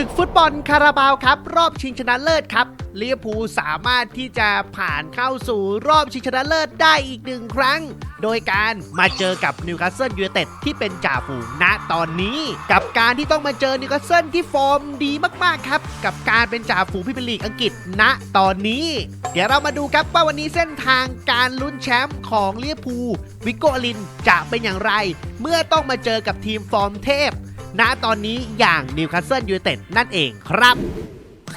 ศึกฟุตบอลคาราบาวครับ รอบชิงชนะเลิศครับเวอร์พูสามารถที่จะผ่านเข้าสู่รอบชิงชนะเลิศได้อีกหนึ่งครั้ง โดยการมาเจอกับนิวคาสเซิลยูไนเต็ดที่เป็นจ่าฝูงณตอนนี้ กับการที่ต้องมาเจอนิวคาสเซิลที่ฟอร์มดีมากๆครับ กับการเป็นจ่าฝูงพรีเมียร์ลีกอังกฤษณตอนนี้ เดี๋ยวเรามาดูครับว่าวันนี้เส้นทางการลุ้นแชมป์ของเวอร์พูวิโกลินจะเป็นอย่างไร เมื่อต้องมาเจอกับทีมฟอร์มเทพ ณตอนนี้อย่างนิวคาสเซิลยูไนเต็ดนั่นเองครับ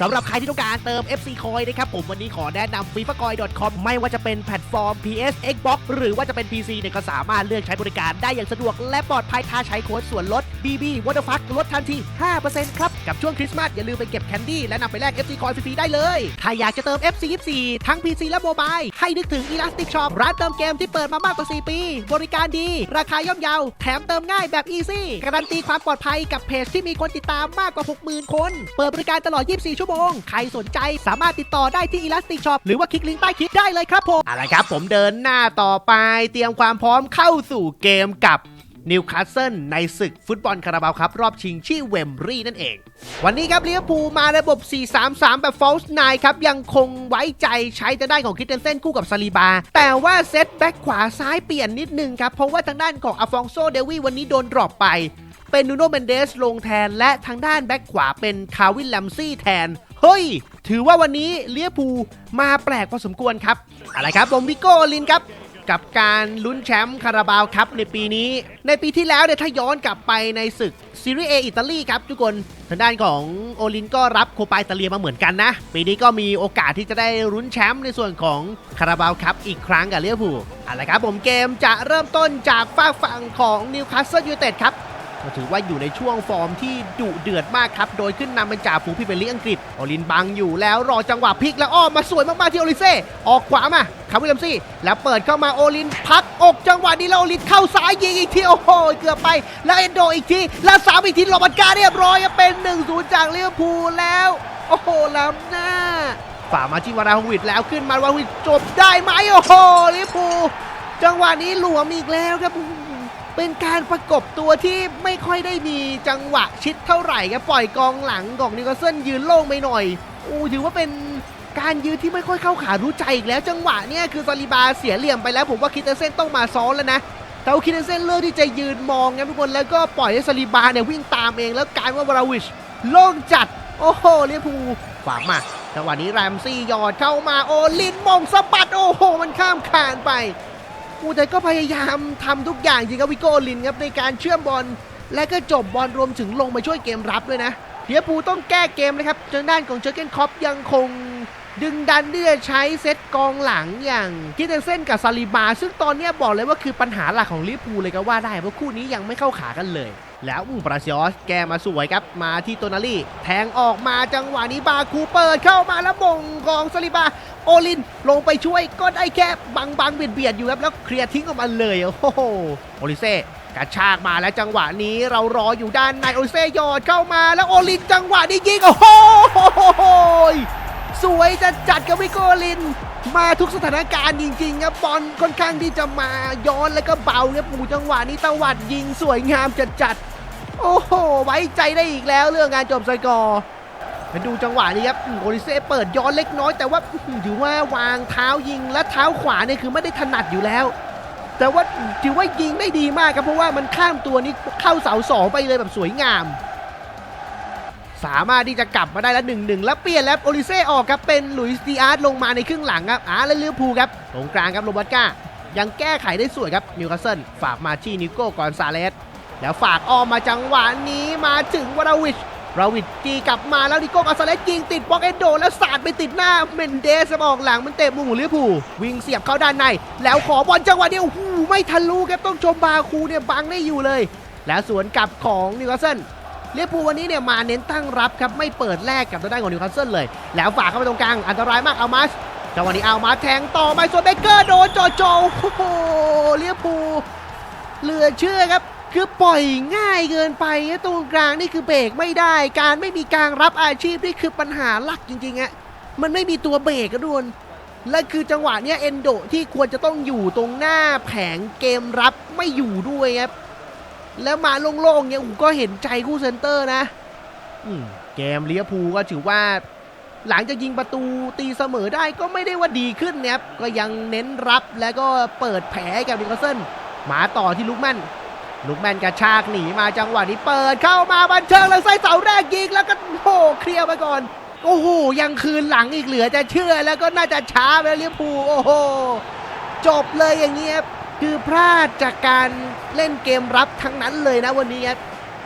สำหรับใครที่ต้องการเติม FC Coin นะครับผมวันนี้ขอแนะนำ f i f a c o i n c o m ไม่ว่าจะเป็นแพลตฟอร์ม PS Xbox หรือว่าจะเป็น PC เนี่ยก็สามารถเลือกใช้บริการได้อย่างสะดวก และปลอดภัยถ้าใช้โค้ดส่วนลด BB w a t e r f u c k ลดทันที 5%ครับ กับช่วงคริสต์มาสอย่าลืมไปเก็บแคนดี้และนำไปแลก FC Coin ฟรีๆได้เลย ถ้าอยากจะเติม FC 24ทั้ง PC และโมบายให้นึกถึง Elastic Shop ร้านเติมเกมที่เปิดมามากกว่า 4 ปี บริการดี ราคาย่อมเยาแถมเติมง่ายแบบ Easy การันตีความปลอดภัยกับเพจที่มีคนติดตามมากกว่า 60,000 คน เปิดบริการตลอด 24ชั่วโมง ใครสนใจสามารถติดต่อได้ที่ Elastic Shop หรือว่าคลิกลิงก์ใต้คลิปได้เลยครับผมอะไรครับ ผมเดินหน้าต่อไปเตรียมความพร้อมเข้าสู่เกมกับนิวคาสเซิลในศึกฟุตบอลคาราบาวครับรอบชิงที่เวมบรีนั่นเอง วันนี้ครับลิเวอร์พูลมาระบบ 4-3-3 แบบฟอลส์9ครับ ยังคงไว้ใจใช้ทางด้านของคิดเทนเซนคู่กับซาลีบา แต่ว่าเซตแบ็กขวาซ้ายเปลี่ยนนิดนึงครับ เพราะว่าทางด้านของอฟองโซเดวีวันนี้โดนดรอปไป เป็นนูโนเมนเดสลงแทน และทางด้านแบ็กขวาเป็นคาวินแลมซี่แทน เฮ้ย ถือว่าวันนี้เลียพูมาแปลกพอสมควรครับ อะไรครับผมวิโก้ลินครับกับการลุ้นแชมป์คาราบาวครับในปีนี้ ในปีที่แล้วเนี่ยถ้าย้อนกลับไปในศึกซีรีส์เออิตาลีครับทุกคนทางด้านของโอลินก็รับโคปาอิตาเลียมาเหมือนกันนะ ปีนี้ก็มีโอกาสที่จะได้ลุ้นแชมป์ในส่วนของคาราบาวครับอีกครั้งกับเลียพูอะไรครับผมเกมจะเริ่มต้นจากฝากฝั่งของนิวคาสเซิลยูไนเต็ดครับ ก็ถือว่าอยู่ในช่วงฟอร์มที่ดุเดือดมากครับ โดยขึ้นนำเป็นจ่าฝูงพรีเมียร์ลีอังกฤษโอลินบังอยู่แล้วรอจังหวะพลิกแล้วอ้อมมาสวยมากๆที่โอลิเซ่ออกขวามาคาวิลเลมซี่ แล้วเปิดเข้ามาโอลินพักอกจังหวะนี้แล้วโอลินเข้าซ้ายยิงอีกทีโอ้โหเกือบไป แล้วเอนโดอีกทีแล้วสามอีกทีโรบันกาเรียบร้อยเป็น1นศูนย์จากลิเวอร์พูลแล้วโอ้โหล้ำหน้าฝ่ามาที่วาราฮวิดแล้วขึ้นมาวาราฮวิดจบได้ไหมโอ้โหลิเวอร์พูลจังหวะนี้หลวมอีกแล้วครับ เป็นการประกบตัวที่ไม่ค่อยได้มีจังหวะชิดเท่าไหร่ครับปล่อยกองหลังของนิโคลเซนยืนโล่งไปหน่อยอู้ถือว่าเป็นการยืนที่ไม่ค่อยเข้าขารู้ใจอีกแล้วจังหวะเนี้ยคือซาลิบาเสียเหลี่ยมไปแล้วผมว่าคิเตเซนต้องมาซ้อนแล้วนะแต่ว่าคิเตเซนเลือกที่จะยืนมองครับทุกคนแล้วก็ปล่อยให้ซาลิบาเนี่ยวิ่งตามเองแล้วกลายว่าวาราวิชโล่งจัดโอ้โหเลียพูฝังมาจังหวะนี้แรมซี่ยอดเข้ามาโอลินมองสะบัดโอ้โห มันข้ามคานไป อูแต่ก็พยายามทำทุกอย่างจริงครับวิโก้ลินครับในการเชื่อมบอลและก็จบบอลรวมถึงลงมาช่วยเกมรับด้วยนะเทียปูต้องแก้เกมนะครับทางด้านของเจอร์เกนคอปยังคงดึงดันที่จะใช้เซตกองหลังอย่างคิเทนเซนกับซาลิบา ซึ่งตอนนี้บอกเลยว่าคือปัญหาหลักของลิเวอร์พูเลยก็ว่าได้ เพราะคู่นี้ยังไม่เข้าขากันเลย แล้วอูปราซิออสแกมาสวยครับ มาที่โตนาลีแทงออกมาจังหวะนี้บาคูเปิดเข้ามาแล้วมงของซาลิบา โอลินลงไปช่วยก็ได้แค่บังบังๆเบียดเบียดๆอยู่ครับแล้วเคลียร์ทิ้งออกมาเลยโอ้โหโอลิเซ่กระชากมาแล้วจังหวะนี้เรารออยู่ด้านในโอลิเซ่ยอดเข้ามาแล้วโอลินจังหวะนี้ยิงโอ้โหสวยจะจัดกับวิโกลิน มาทุกสถานการณ์จริงๆครับบอลค่อนข้างที่จะมาย้อนแล้วก็เบาครับปูจังหวะนี้ตวัดยิงสวยงามจัดจัดๆโอ้โห ไว้ใจได้อีกแล้วเรื่องงานจบสกอร์ มาดูจังหวะนี้ครับโอริเซ่เปิดย้อนเล็กน้อยแต่ว่าถือว่าวางเท้ายิงและเท้าขวาเนี่ยคือไม่ได้ถนัดอยู่แล้ว แต่ว่าถือว่ายิงได้ดีมากครับเพราะว่ามันข้ามตัวนี้เข้าเสาสองไปเลยแบบสวยงาม สามารถที่จะกลับมาได้แล้วหนึ่งหนึ่งแล้วเปลี่ยนแล้วโอริเซ่ออกครับเป็นหลุยส์ดีอาร์ตลงมาในครึ่งหลังครับอ่าแล้วลิเวอพูครับตรงกลางครับโรบัตก้ายังแก้ไขได้สวยครับนิวคาสเซิลฝากมาที่นิโก้กอนซาเลสแล้วฝากอ้อมมาจังหวะนี้มาถึงวราวิช ราวิชจีกลับมาแล้วนิโก้กาซาเลสยิงติดบล็อกเอนโด แล้วสาดไปติดหน้าเมนเดสออกหลังมันเตะมุมของลิเวอร์พูลวิ่งเสียบเข้าด้านใน แล้วขอบอลจังหวะเดียวโอ้โหไม่ทะลุครับต้องชมบาคูเนี่ยบังได้อยู่เลย แล้วสวนกลับของนิวคาสเซิลลิเวอร์พูลวันนี้เนี่ยมาเน้นตั้งรับครับไม่เปิดแลกกับทางด้านของนิวคาสเซิลเลย แล้วฝากเข้าไปตรงกลางอันตรายมากเอามาสจังหวะนี้เอามาแทงต่อไปส่วนเบเกอร์โดนจ่อโจโอ้โหลิเวอร์พูลเหลือเชื่อครับ คือปล่อยง่ายเกินไปตรงกลางนี่คือเบรกไม่ได้ การไม่มีการรับอาชีพนี่คือปัญหาหลักจริงๆอะมันไม่มีตัวเบรกกระดวนและคือจังหวะเนี้ยเอนโดที่ควรจะต้องอยู่ตรงหน้าแผงเกมรับไม่อยู่ด้วยครับแล้วมาโล่งๆเนี่ยผมก็เห็นใจคู่เซนเตอร์นะเกมเลียพูก็ถือว่า หลังจากยิงประตูตีเสมอได้ก็ไม่ได้ว่าดีขึ้นนะครับก็ยังเน้นรับแล้วก็เปิดแผลให้กับนิโคลเซนมาต่อที่ลุกแมน ลุกแมนกระชากหนีมาจังหวะนี้เปิดเข้ามาบันเทิงแล้วไส้เสาแรกยิงแล้วก็โอ้โหเคลียร์ไปก่อนโอ้โหยังคืนหลังอีกเหลือจะเชื่อแล้วก็น่าจะช้าไปแล้วเลียพูลโอ้โหจบเลยอย่างเงี้ยคือพลาดจากการเล่นเกมรับทั้งนั้นเลยนะวันนี้ครับ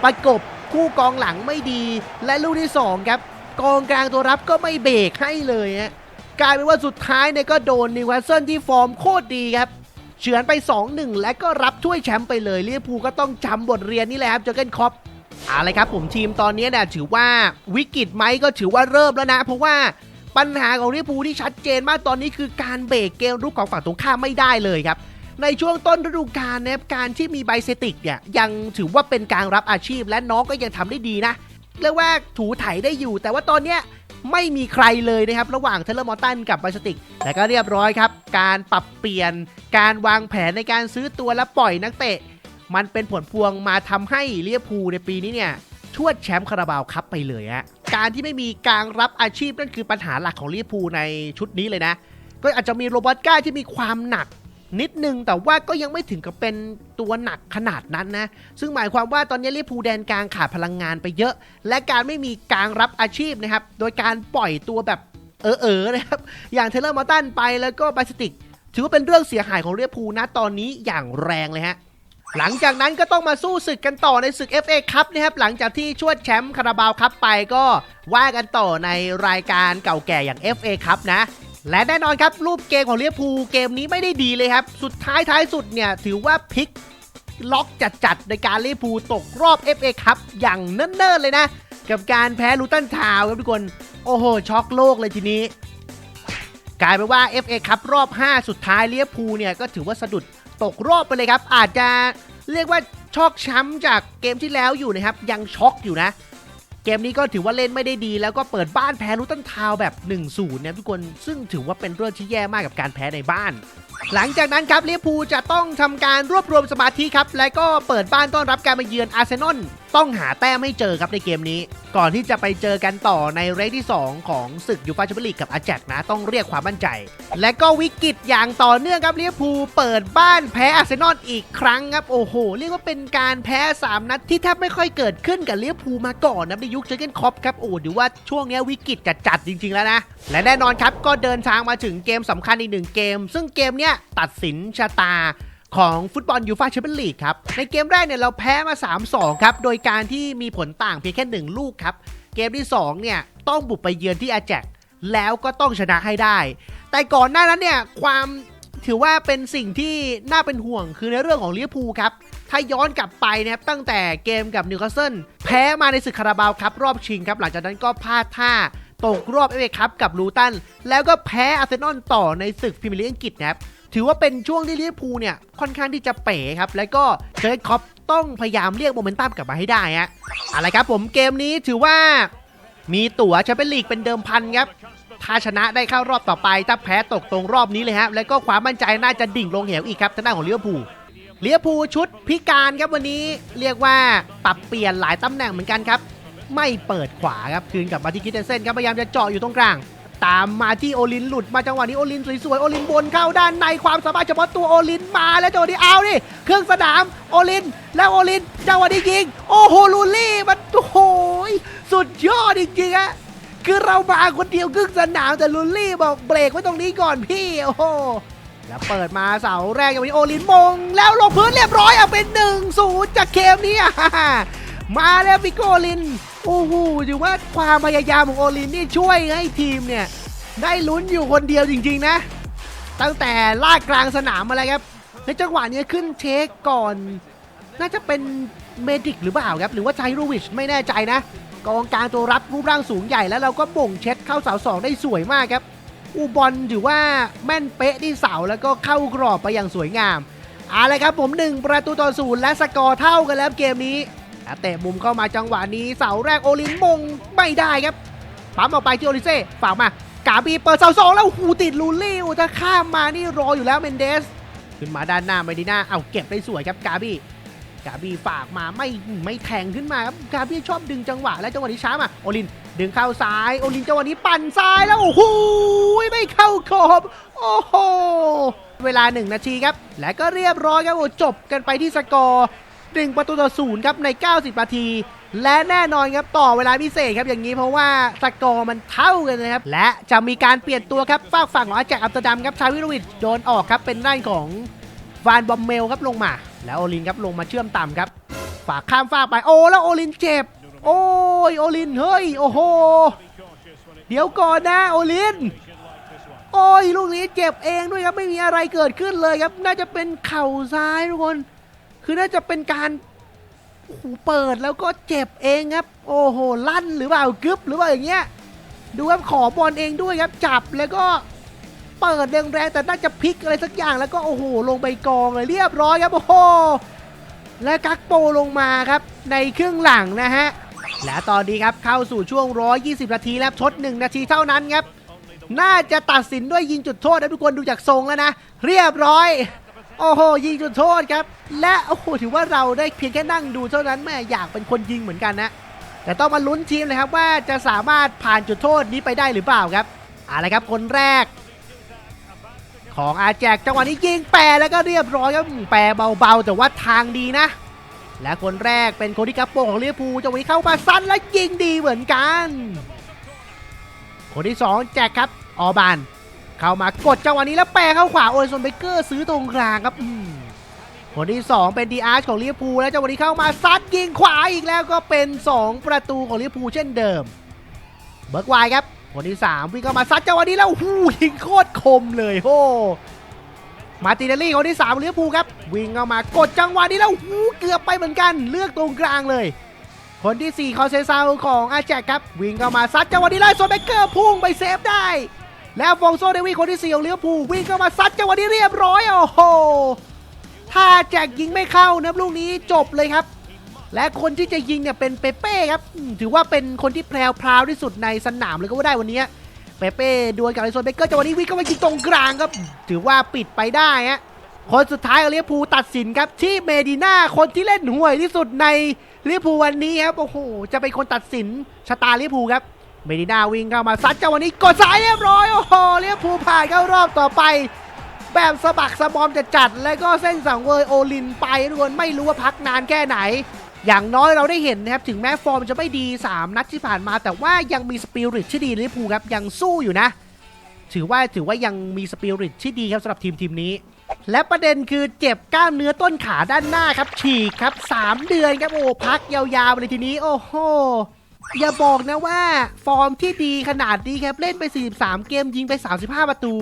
ประกบคู่กองหลังไม่ดี และลูกที่สองครับกองกลางตัวรับก็ไม่เบรกให้เลยฮะกลายเป็นว่าสุดท้ายเนี่ยก็โดนนิวคาสเซิลที่ฟอร์มโคตรดีครับ เฉือนไป 2-1 และก็รับถ้วยแชมป์ไปเลยลิเวอร์พูลก็ต้องจำบทเรียนนี่แหละครับเจอเกนคอปเอาละครับผมทีมตอนนี้เนี่ยถือว่าวิกฤตไหมก็ถือว่าเริ่มแล้วนะ เพราะว่าปัญหาของลิเวอร์พูลที่ชัดเจนมากตอนนี้คือการเบรกเกมรุกของฝั่งตรงข้ามไม่ได้เลยครับในช่วงต้นฤดูกาลนะครับการที่มีไบเซติกเนี่ยยังถือว่าเป็นการรับอาชีพและน้องก็ยังทำได้ดีนะ เรียกว่าถูไถได้อยู่ แต่ว่าตอนเนี้ยไม่มีใครเลยนะครับ ระหว่างเทเลมอร์ตันกับไบสติก แต่ก็เรียบร้อยครับ การปรับเปลี่ยนการวางแผนในการซื้อตัวและปล่อยนักเตะ มันเป็นผลพวงมาทำให้เลียพูในปีนี้เนี่ยชวดแชมป์คาราบาวคัพไปเลยฮะการที่ไม่มีการรับอาชีพนั่นคือปัญหาหลักของเลียพูในชุดนี้เลยนะ ก็อาจจะมีโรบอตก้าที่มีความหนัก นิดนึงแต่ว่าก็ยังไม่ถึงกับเป็นตัวหนักขนาดนั้นนะ ซึ่งหมายความว่าตอนนี้ลิเวอร์พูลแดนกลางขาดพลังงานไปเยอะ และการไม่มีการรับอาชีพนะครับ โดยการปล่อยตัวแบบเออเออๆนะครับ อย่างเทเลอร์มอตันไปแล้วก็บาสติก ถือว่าเป็นเรื่องเสียหายของลิเวอร์พูลนะตอนนี้อย่างแรงเลยฮะหลังจากนั้นก็ต้องมาสู้ศึกกันต่อในศึก FA ครับนะครับหลังจากที่ชวดแชมป์คาราบาวครับไปก็ว่ากันต่อในรายการเก่าแก่อย่าง FA ครับนะ และแน่นอนครับ รูปเกมของเลียพูเกมนี้ไม่ได้ดีเลยครับ สุดท้ายท้ายสุดเนี่ย ถือว่าพลิกล็อกจัดๆ ในการเลียพูตกรอบ FA ครับ อย่างเนิ่นๆ เลยนะ กับการแพ้ลูตันทาวครับทุกคน โอ้โห ช็อกโลกเลยทีนี้ กลายเป็นว่า FA ครับรอบ 5 สุดท้ายเลียพูเนี่ย ก็ถือว่าสะดุดตกรอบไปเลยครับ อาจจะเรียกว่าช็อกช้ำจากเกมที่แล้วอยู่นะครับยังช็อกอยู่นะ เกมนี้ก็ถือว่าเล่นไม่ได้ดี แล้วก็เปิดบ้านแพ้ลูตันทาวน์แบบ 1-0เนี่ยทุกคนซึ่งถือว่าเป็นเรื่องที่แย่มากกับการแพ้ในบ้าน หลังจากนั้นครับลิเวอร์พูลจะต้องทำการรวบรวมสมาธิครับ และก็เปิดบ้านต้อนรับการมาเยือนอาร์เซนอลต้องหาแต้มให้เจอครับในเกมนี้ ก่อนที่จะไปเจอกันต่อในเรสที่ 2 ของศึกยูฟาแชมเปี้ยนลีกกับอาแจกนะต้องเรียกความมั่นใจ และก็วิกฤตอย่างต่อเนื่องครับลิเวอร์พูลเปิดบ้านแพ้อาร์เซนอลอีกครั้งครับโอ้โหเรียกว่าเป็นการแพ้ 3 นัดที่แทบไม่ค่อยเกิดขึ้นกับลิเวอร์พูลมาก่อนนะในยุคเจอร์เกนคอปครับโอ้ถือว่าช่วงนี้วิกฤตจัดๆจริง ๆ แล้วนะและแน่นอนครับก็เดินทางมาถึงเกมสำคัญอีกหนึ่งเกม ซึ่งเกมเนี้ยตัดสินชะตาของฟุตบอลยูฟาแชมเปี้ยนลีกครับ ในเกมแรกเนี่ยเราแพ้มา 3-2 ครับ โดยการที่มีผลต่างเพียงแค่ 1 ลูกครับ เกมที่ 2 เนี่ย ต้องบุกไปเยือนที่อาแจกแล้วก็ต้องชนะให้ได้ แต่ก่อนหน้านั้นเนี่ย ความถือว่าเป็นสิ่งที่น่าเป็นห่วงคือในเรื่องของลิเวอร์พูลครับ ถ้าย้อนกลับไปนะครับตั้งแต่เกมกับนิวคาสเซิลแพ้มาในศึกคาราบาวครับรอบชิงครับ หลังจากนั้นก็พลาดท่า ตกรอบเอเอคัพกับลูตัน แล้วก็แพ้อาร์เซนอลต่อในศึกพรีเมียร์ลีกอังกฤษนะครับถือว่าเป็นช่วงที่ลิเวอร์พูลเนี่ยค่อนข้างที่จะเป๋ครับ แล้วก็เจอร์เกนคอปต้องพยายามเรียกโมเมนตัมกลับมาให้ได้ฮะอะไรครับผมเกมนี้ถือว่ามีตั๋วแชมเปี้ยนลีกเป็นเดิมพันครับถ้าชนะได้เข้ารอบต่อไป ถ้าแพ้ตกตรงรอบนี้เลยฮะแล้วก็ความมั่นใจน่าจะดิ่งลงเหวอีกครับทางด้านของลิเวอร์พูลลิเวอร์พูลชุดพิการครับวันนี้เรียกว่าปรับเปลี่ยนหลายตำแหน่งเหมือนกันครับ ไม่เปิดขวาครับคืนกลับมาที่คิดเตนเซนครับพยายามจะเจาะอยู่ตรงกลาง ตามมาที่โอลินหลุดมาจังหวะนี้โอลินสวยๆโอลินบนเข้าด้านในความสามารถเฉพาะตัวโอลินมาแล้วจังหวะนี้เอาดิเครื่องสนามโอลิน แล้วโอลินจังหวะนี้ยิงโอ้โหลูลี่มันโอ้โหสุดยอดจริงๆอะคือเรามาคนเดียวครึ่งสนามแต่ลูลี่บอกเบรกไว้ตรงนี้ก่อนพี่โอ้โหแล้วเปิดมาเสาแรกอย่างนี้โอลินมง แล้วลงพื้นเรียบร้อยเอาเป็น1นศูนย์จากเกมนี้อะมาแล้วฟิโกโอลิน โอ้โหถือว่าความพยายามของโอลินนี่ช่วยให้ทีมเนี่ย ได้ลุ้นอยู่คนเดียวจริง ๆ นะ ตั้งแต่ลากกลางสนามมาเลยครับ ในจังหวะนี้ขึ้นเช็คก่อน น่าจะเป็นเมดิกหรือเปล่าครับ หรือว่าไจโรวิชไม่แน่ใจนะ กองกลางตัวรับรูปร่างสูงใหญ่แล้วเราก็บ่งเช็ดเข้าเสาสองได้สวยมากครับ อูบอลถือว่าแม่นเป๊ะที่เสาแล้วก็เข้ากรอบไปอย่างสวยงามเอาเลยครับผม1ประตูต่อศูนย์และสกอร์เท่ากันแล้วเกมนี้ แล้วเตะมุมเข้ามาจังหวะนี้เสาแรกโอลินมงไม่ได้ครับปั๊มออกไปที่โอลิเซ่ฝากมากาบีเปิดเสาสองแล้วหูติดลูลี่ถ้าข้ามมานี่รออยู่แล้วเมนเดส ขึ้นมาด้านหน้าไมดิน่าเอาเก็บได้สวยครับกาบีกาบีฝากมาไม่ไม่แทงขึ้นมาครับกาบีชอบดึงจังหวะและจังหวะนี้ช้ามาโอลินดึงเข้าซ้ายโอลินจังหวะนี้ปั่นซ้ายแล้วโอ้โหไม่เข้าขอบโอ้โหเวลา 1 นาทีครับ และก็เรียบร้อยครับโอ้จบกันไปที่สกอร์ หนึ่งประตูต่อศูนย์ครับใน 90 นาที และแน่นอนครับต่อเวลาพิเศษครับอย่างนี้เพราะว่าสกอร์มันเท่ากันนะครับ และจะมีการเปลี่ยนตัวครับฝากฝั่งของอาแจกอัมสเตอร์ดัมครับชาวิโรวิชโดนออกครับเป็นด้านของวานบอมเมลครับลงมา แล้วโอลินครับลงมาเชื่อมต่ำครับ ฝากข้ามฟากไปโอ้แล้วโอลินเจ็บ โอ้ยโอลินเฮ้ยโอ้โหเดี๋ยวก่อนนะโอลินโอ้ยลูกนี้เจ็บเองด้วยครับไม่มีอะไรเกิดขึ้นเลยครับ น่าจะเป็นเข่าซ้ายทุกคน คือน่าจะเป็นการโอ้โหเปิดแล้วก็เจ็บเองครับ โอ้โห ลั่นหรือเปล่ากึบหรือเปล่าอย่างเงี้ย ดูครับขอบอลเองด้วยครับ จับแล้วก็เปิดแรงๆแต่น่าจะพลิกอะไรสักอย่างแล้วก็โอ้โห ลงไปกองเลยเรียบร้อยครับโอ้โห และกักโปลงมาครับในครึ่งหลังนะฮะ และตอนนี้ครับเข้าสู่ช่วง 120 นาทีแล้วทด1 นาทีเท่านั้นครับ น่าจะตัดสินด้วยยิงจุดโทษนะทุกคนดูจากทรงแล้วนะ เรียบร้อย โอ้โหยิงจุดโทษครับ และโอ้โหถือว่าเราได้เพียงแค่นั่งดูเท่านั้นแม่อยากเป็นคนยิงเหมือนกันนะแต่ต้องมาลุ้นทีมเลยครับว่าจะสามารถผ่านจุดโทษนี้ไปได้หรือเปล่าครับอาละครับคนแรก ของอาแจกจังหวะนี้ยิงแปรแล้วก็เรียบร้อยครับแปรเบาๆ แต่ว่าทางดีนะ และคนแรกเป็นโคดิกาโปของลิเวอร์พูลจังหวะนี้เข้ามาซัดและยิงดีเหมือนกัน คนที่ 2 แจกครับออบาน เข้ามากดจังหวะนี้แล้วแปรเข้าขวาโอลิซอนเบเกอร์ซื้อตรงกลางครับอืมคนที่ 2 เป็นดีอาร์ชของลิเวอร์พูลแล้วจังหวะนี้เข้ามาซัดยิงขวาอีกแล้วก็เป็น 2 ประตูของลิเวอร์พูลเช่นเดิม เบิร์กไวครับคนที่ 3 วิ่งเข้ามาซัดจังหวะนี้แล้วหูยิงโคตรคมเลยโหมาติเนลลี่คนที่3ลิเวอร์พูลครับวิ่งเข้ามากดจังหวะนี้แล้วหูเกือบไปเหมือนกัน เลือกตรงกลางเลย คนที่4คอนเซซาของอาแจกครับวิ่งเข้ามาซัดจังหวะนี้ไล่โซนเบเกอร์พุ่งไปเซฟได้ แล้วฟองโซเดวีคนที่4ของลิเวอร์พูวิ่งเข้ามาซัดจังหวะนี้เรียบร้อยโอ้โหถ้าแจกยิงไม่เข้านะลูกนี้จบเลยครับ และคนที่จะยิงเนี่ยเป็นเปเป้ครับถือว่าเป็นคนที่แพรวพราวที่สุดในสนามเลยก็ว่าได้วันนี้เปเป้ดวลกับไอโซนเบเกอร์จังหวะนี้วิ่งเข้ามายิงตรงกลางครับ ถือว่าปิดไปได้ฮะคนสุดท้ายของลิเวอร์พูตัดสินครับที่เมดิน่าคนที่เล่นห่วยที่สุดในลิเวอร์พูลวันนี้ครับโอ้โหจะเป็นคนตัดสินชะตาลิเวอร์พูลครับ เมดิน่าวิ่งเข้ามาซัดจังหวะนี้กดสายเรียบร้อย โอ้โหลิเวอร์พูผ่านเข้ารอบต่อไป แบบสะบักสะบอมจะจัด แล้วก็เส้นสังเวยโอลินไปทุกคนไม่รู้ว่าพักนานแค่ไหน อย่างน้อยเราได้เห็นนะครับ ถึงแม้ฟอร์มจะไม่ดี 3 นัดที่ผ่านมา แต่ว่ายังมีสปิริตที่ดีลิเวอร์พูลครับยังสู้อยู่นะ ถือว่าถือว่ายังมีสปิริตที่ดีครับสำหรับทีมทีมนี้และประเด็นคือเจ็บกล้ามเนื้อต้นขาด้านหน้าครับ ฉีกครับ 3 เดือนครับ โอ้พักยาวๆเลยทีนี้ โอ้โห อย่าบอกนะว่าฟอร์มที่ดีขนาดนี้ครับเล่นไป 43 เกมยิงไป 35 ประตู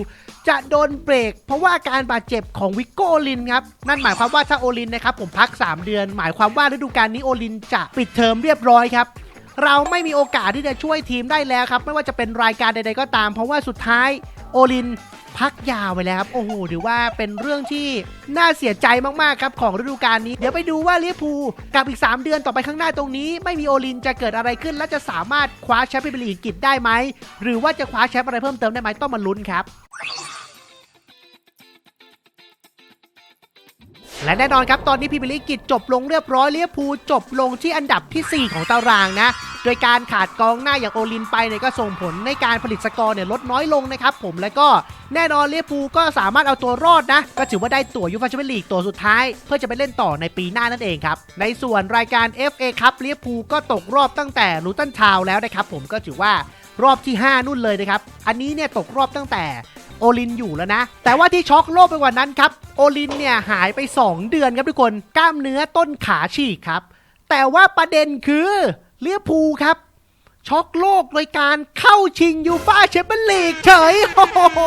จะโดนเบรก เพราะว่าการบาดเจ็บของวิกโกโอลินครับนั่นหมายความว่าถ้าโอลินนะครับผมพัก 3 เดือน หมายความว่าฤดูกาลนี้โอลินจะปิดเทอมเรียบร้อยครับเราไม่มีโอกาสที่จะช่วยทีมได้แล้วครับ ไม่ว่าจะเป็นรายการใด ๆ ก็ตาม เพราะว่าสุดท้ายโอลิน พักยาวไปแล้วครับโอ้โหถือว่าเป็นเรื่องที่น่าเสียใจมากๆครับของฤดูกาลนี้ เดี๋ยวไปดูว่าลิเวอร์พูลกับอีก 3 เดือนต่อไปข้างหน้าตรงนี้ ไม่มีโอลินจะเกิดอะไรขึ้น และจะสามารถคว้าแชมป์พรีเมียนลีกอังกฤษได้ไหมหรือว่าจะคว้าแชมป์อะไรเพิ่มเติมได้ไหมต้องมาลุ้นครับ และแน่นอนครับตอนนี้พรีเมียร์ลีกอังกฤษจบลงเรียบร้อยเวอร์พูจบลงที่อันดับทีสี่ 4 ของตารางนะ โดยการขาดกองหน้าอย่างโอลินไปเนี่ยก็ส่งผลในการผลิตสกอร์เนี่ยลดน้อยลงนะครับผมและก็แน่นอนเวอร์พูก็สามารถเอาตัวรอดนะ ก็ถือว่าได้ตั๋วยูฟ่าแชมเปี้ยนลีกตัวสุดท้าย เพื่อจะไปเล่นต่อในปีหน้านั่นเองครับในส่วนรายการ FA ครับเวอร์พูก็ตกรอบตั้งแต่ลูตันทาวแล้วนะครับผมก็ถือว่ารอบที่ 5 นู่นเลยนะครับ อันนี้เนี่ยตกรอบตั้งแต่ โอลินอยู่แล้วนะ แต่ว่าที่ช็อกโลกไปกว่านั้นครับ โอลินเนี่ยหายไป 2 เดือนครับทุกคน กล้ามเนื้อต้นขาฉีกครับ แต่ว่าประเด็นคือเลียพูครับ ช็อกโลกโดยการเข้าชิงยูฟ่าแชมเปี้ยนลีกเฉยโอ้โห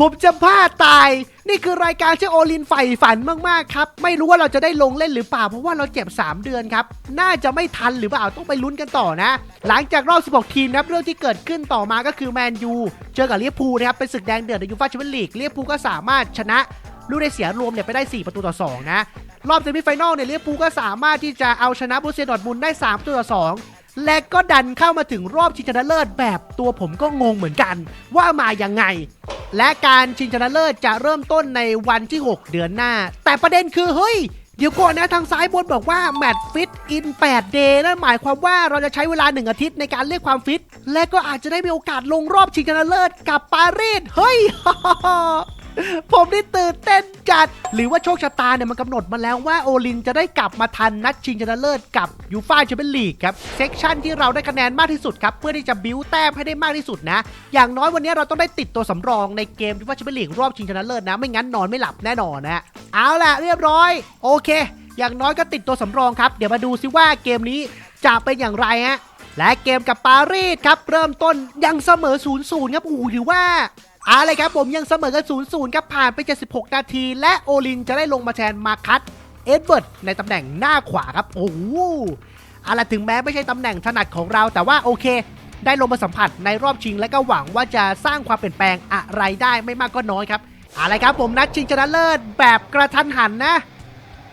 ผมจะพลาดตาย นี่คือรายการที่โอลินใฝ่ฝันมากๆครับ ไม่รู้ว่าเราจะได้ลงเล่นหรือเปล่า เพราะว่าเราเจ็บ 3 เดือนครับ น่าจะไม่ทันหรือเปล่า ต้องไปลุ้นกันต่อนะ หลังจากรอบ 16 ทีมนะครับ เรื่องที่เกิดขึ้นต่อมาก็คือแมนยู เจอกับเวอร์พูนะครับ เป็นศึกแดงเดือดในยูฟ่าแชมเปี้ยนลีกเวอร์พูก็สามารถชนะลูกได้เสียรวมเนี่ยไปได้ 4 ประตูต่อ 2 นะ รอบเซมิไฟแนลเนี่ยเวอร์พูก็สามารถที่จะเอาชนะบรูเซียดอร์ทมุนได้3ประตูต่อ2 และก็ดันเข้ามาถึงรอบชิงชนะเลิศแบบตัวผมก็งงเหมือนกัน ว่ามายังไง และการชิงชนะเลิศจะเริ่มต้นในวันที่ 6 เดือนหน้า แต่ประเด็นคือเฮ้ยเดี๋ยวก่อนนะทางซ้ายบนบอกว่าแมตช์ฟิตอิน8 day นั่นหมายความว่าเราจะใช้เวลา 1 อาทิตย์ในการเรียกความฟิต และก็อาจจะได้มีโอกาสลงรอบชิงชนะเลิศกับปารีสเฮ้ย ผมนี่ตื่นเต้นจัด หรือว่าโชคชะตาเนี่ยมันกำหนดมาแล้วว่าโอลินจะได้กลับมาทันนัดชิงชนะเลิศกับยูฟ่าแชมเปี้ยนลีกครับเซกชันที่เราได้คะแนนมากที่สุดครับเพื่อที่จะบิวแต้มให้ได้มากที่สุดนะ อย่างน้อยวันนี้เราต้องได้ติดตัวสำรองในเกมยูฟ่าแชมเปี้ยนลีกรอบชิงชนะเลิศนะไม่งั้นนอนไม่หลับแน่นอนนะเอาล่ะเรียบร้อย โอเค อย่างน้อยก็ติดตัวสำรองครับเดี๋ยวมาดูซิว่าเกมนี้จะเป็นอย่างไรฮะและเกมกับปารีสครับเริ่มต้นยังเสมอ0ูนย์ครับอู้ถือว่า อะไรครับผมยังเสมอกัน0ูนย์ครับผ่านไป 76 นาที และโอลินจะได้ลงมาแทนมาคัตเอ็ดเวิร์ดในตำแหน่งหน้าขวาครับ โอ้โหอะไรถึงแม้ไม่ใช่ตำแหน่งถนัดของเราแต่ว่าโอเค ได้ลงมาสัมผัสในรอบชิงและก็หวังว่าจะสร้างความเปลี่ยนแปลงอะไรได้ไม่มากก็น้อยครับอะไรครับผมนัดชิงชนะเลิศแบบกระทันหันนะ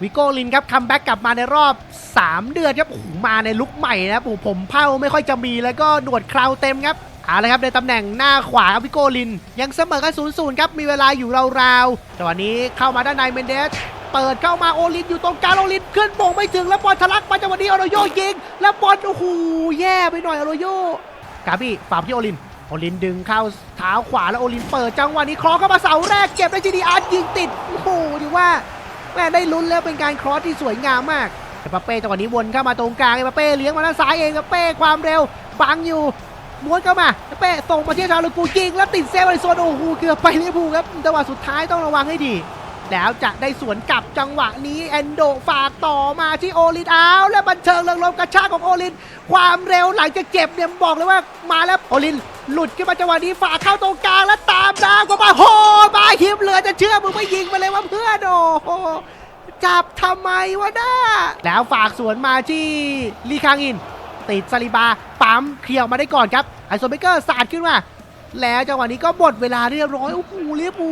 วิโก้ลินครับคัมแบ็กกลับมาในรอบ 3 เดือนครับโอ้โหมาในลุคใหม่นะครับโอ้โหผมเผ้าไม่ค่อยจะมีแล้วก็หนวดคราวเต็มครับ เอาละครับในตำแหน่งหน้าขวาครับวิโกลิน ยังเสมอกัน0ูนย์ครับมีเวลาอยู่ราวๆจังหวะนี้เข้ามาด้านในเมนเดสเปิดเข้ามาโอลินอยู่ตรงกลางโอลินขึ้นโมงไม่ถึงแล้วบอลทะลักมาจังหวะนี้อโรโยยิง แล้วบอลโอ้โหแย่ไปหน่อยอโรโยกาบี้ฝากที่โอลินโอลินดึงเข้าเท้าขวาแล้วโอลินเปิดจังหวะนี้คลองเข้ามาเสาแรกเก็บได้จีดีอาร์ยิงติดโอ้โหถือว่าแม่ได้ลุ้นแล้วเป็นการครอสที่สวยงามมากเอ็มบัปเป้จังหวะนี้วนเข้ามาตรงกลางเอ็มบัปเป้เลี้ยงมาด้านซ้ายเองเอ็มบัปเป้ความเร็วบังอยู่ ม้วนเข้ามาเปเป้ส่งมาที่ชาลูกูยิงแล้วติดเซฟบริโซนโอ้โหเกือบไปลิเวอร์พูลครับจังหวะสุดท้ายต้องระวังให้ดีแล้วจะได้สวนกลับจังหวะนี้แอนโดฝากต่อมาที่โอลินเอาวและบันเทิงเริงรมกระชากของโอลิน ความเร็วหลังจากเจ็บเนี่ยบอกเลยว่ามาแล้วโอลิน หลุดขึ้นมาจังหวะนี้ฝากเข้าตรงกลางแล้วตามดาวก็มาโหมาหิมเหลือจะเชื่อมึงไม่ยิงมาเลยว่าเพื่อนโอ้โหจับทำไมวะน้าแล้วฝากสวนมาที่ลีคางอิน ติดซาลิบาปั๊มเคลียร์มาได้ก่อนครับไอโซเบเกอร์สาดขึ้นมา แล้วจังหวะนี้ก็หมดเวลาเรียบร้อยโอ้โหเลียปู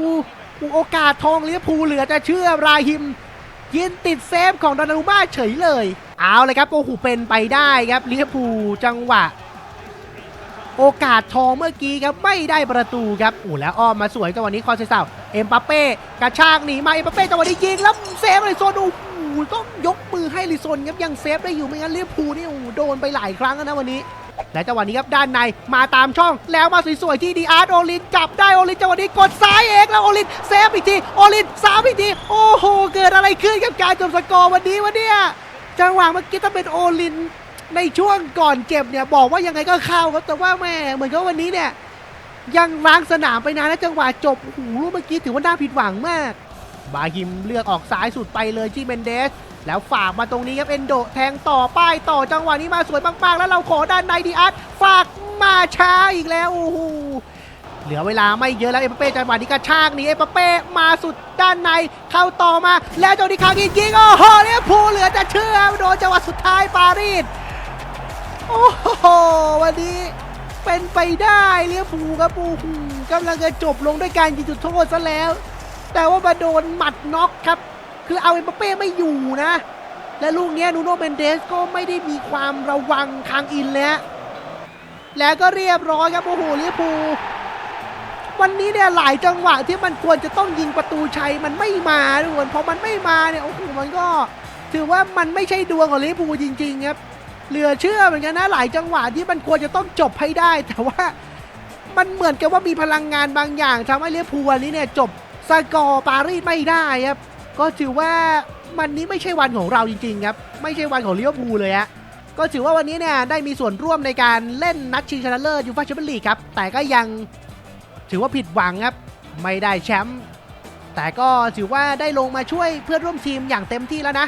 โอกาสทองเลียปูเหลือจะเชื่อราฮิม ยินติดเซฟของดอนารุมาเฉยเลย เอาเลยครับโอ้โหเป็นไปได้ครับเลียปูจังหวะ โอกาสทองเมื่อกี้ครับไม่ได้ประตูครับโอ้แล้วอ้อมมาสวยจังหวะนี้คอนเซซาวเอ็มบัปเป้กระชากหนีมาเอ็มบัปเป้จังหวะนี้ยิงแล้วเซฟเลยโซนโอ้โห ต้องยกมือให้ลิซอนครับยังเซฟได้อยู่ไม่งั้นลิเวอร์พูนี่โอ้โดนไปหลายครั้งแล้วนะวันนี้ และจังหวะนี้ครับด้านในมาตามช่องแล้วมาสวยๆที่ดีอาร์ตโอลินจับได้โอลินจังหวะนี้กดซ้ายเองแล้วโอลินเซฟอีกทีโอลินสามอีกทีโอ้โหเกิดอะไรขึ้นกับการจบสกอร์วันนี้วะเนี่ยจังหวะเมื่อกี้ถ้าเป็นโอลินในช่วงก่อนเก็บเนี่ยบอกว่ายังไงก็เข้าครับแต่ว่าแม่เหมือนกับวันนี้เนี่ยยังล้างสนามไปนานแล้วจังหวะจบโอ้โหลูกเมื่อกี้ถือว่าน่าผิดหวังมาก บาฮิมเลือกออกซ้ายสุดไปเลยที่เมนเดส แล้วฝากมาตรงนี้ครับเอนโดแทงต่อป้ายต่อจังหวะนี้มาสวยมากๆ แล้วเราขอด้านในดีอาร์ตฝากมาช้าอีกแล้วโอ้โหเหลือเวลาไม่เยอะแล้วเอปเป้จังหวะนี้กระชากหนีเอปเป้มาสุดด้านในเข้าต่อมา แล้วจังหวะนี้คางยิงยิงโอ้โหเนี่ยพูเหลือจะเชื่อโดนจังหวะสุดท้ายปารีสโอ้โหวันนี้เป็นไปได้เลี้ยวผูครับปูหูกำลังจะจบลงด้วยการยิงจุดโทษซะแล้ว แต่ว่ามาโดนหมัดน็อกครับ คือเอาเอ็มบเป้ไม่อยู่นะ และลูกนี้นูโนเมนเดสก็ไม่ได้มีความระวังคางอินเลยฮะแล้วก็เรียบร้อยครับโอ้โหเลี้ยวผูลวันนี้เนี่ยหลายจังหวะที่มันควรจะต้องยิงประตูชัยมันไม่มาทุกคนพอมันไม่มาเนี่ยโอ้โหมันก็ ถือว่ามันไม่ใช่ดวงของลิเวอร์พูลจริง ๆ ครับ เหลือเชื่อเหมือนกันนะหลายจังหวะที่มันควรจะต้องจบให้ได้ แต่ว่ามันเหมือนกับว่ามีพลังงานบางอย่างทำให้เลี้ยวภูลวันนี้เนี่ยจบ สกอร์ปารีสไม่ได้ครับ ก็ถือว่าวันนี้ไม่ใช่วันของเราจริงๆครับ ไม่ใช่วันของลิเวอร์พูลเลยฮะก็ถือว่าวันนี้เนี่ยได้มีส่วนร่วมในการเล่นนัดชิงชนะเลิศยูฟ่าแชมเปี้ยนลีกครับ แต่ก็ยังถือว่าผิดหวังครับ ไม่ได้แชมป์แต่ก็ถือว่าได้ลงมาช่วยเพื่อนร่วมทีมอย่างเต็มที่แล้วนะ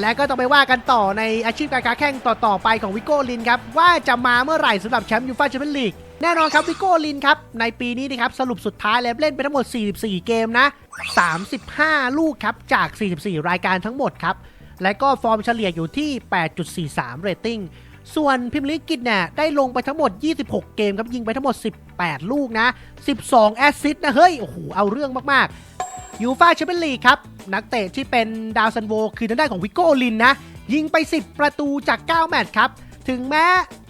และก็ต้องไปว่ากันต่อในอาชีพการค้าแข่งต่อๆไปของวิโก้ลินครับว่าจะมาเมื่อไหร่สำหรับแชมป์ยูฟ่าแชมเปี้ยนลีก แน่นอนครับวิโก้ลินครับ ในปีนี้นะครับสรุปสุดท้ายแล้วเล่นไปทั้งหมด 44 เกมนะ 35 ลูกครับ จาก 44 รายการทั้งหมดครับ และก็ฟอร์มเฉลี่ยอยู่ที่ 8.43 เรตติ้ง ส่วนพิมลิกิตเนี่ยได้ลงไปทั้งหมด 26 เกมครับ ยิงไปทั้งหมด 18 ลูกนะ 12 แอสซิสต์นะ เฮ้ย โอ้โห เอาเรื่องมากๆยูฟาแชมเปี้ยนลีกครับ นักเตะที่เป็นดาวซันโว คือทางด้านของวิโก้ลินนะ ยิงไป 10 ประตูจาก 9 แมตช์ครับ ถึงแม้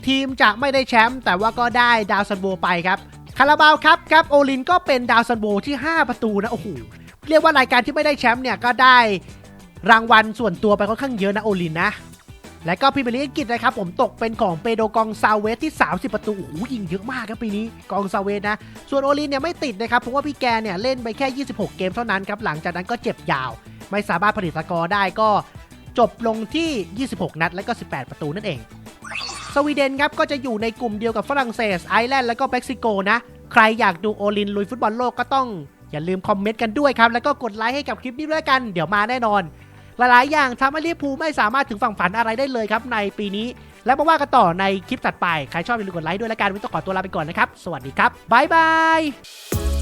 ทีมจะไม่ได้แชมป์แต่ว่าก็ได้ดาวซันโวไปครับคาราบาวครับครับโอลินก็เป็นดาวซันโวที่ 5 ประตูนะโอ้โหเรียกว่ารายการที่ไม่ได้แชมป์เนี่ยก็ได้รางวัลส่วนตัวไปค่อนข้างเยอะนะโอลินนะ และก็พรีเมียร์ลีกอังกฤษนะครับ ผมตกเป็นของเปโดกองซาเวสที่ 30 ประตูโอ้โหยิงเยอะมากครับปีนี้กองซาเวสนะ ส่วนโอลินเนี่ยไม่ติดนะครับเพราะว่าพี่แกเนี่ยเล่นไปแค่ 26 เกมเท่านั้นครับหลังจากนั้นก็เจ็บยาว ไม่สามารถผลิตสกอร์ได้ก็จบลงที่ 26 นัด และก็ 18 ประตูนั่นเอง สวีเดนครับก็จะอยู่ในกลุ่มเดียวกับฝรั่งเศส ไอร์แลนด์และก็เม็กซิโกนะ ใครอยากดูโอลินลุยฟุตบอลโลกก็ต้องอย่าลืมคอมเมนต์กันด้วยครับ แล้วก็กดไลค์ให้กับคลิปนี้ด้วยกัน เดี๋ยวมาแน่นอน หลายๆ อย่างทำให้ลิเวอร์พูลไม่สามารถถึงฝั่งฝันอะไรได้เลยครับในปีนี้ แล้วมาว่ากันต่อในคลิปถัดไป ใครชอบอย่าลืมกดไลค์ด้วยละกันวันนี้ต้องขอตัวลาไปก่อนนะครับ สวัสดีครับบ๊ายบาย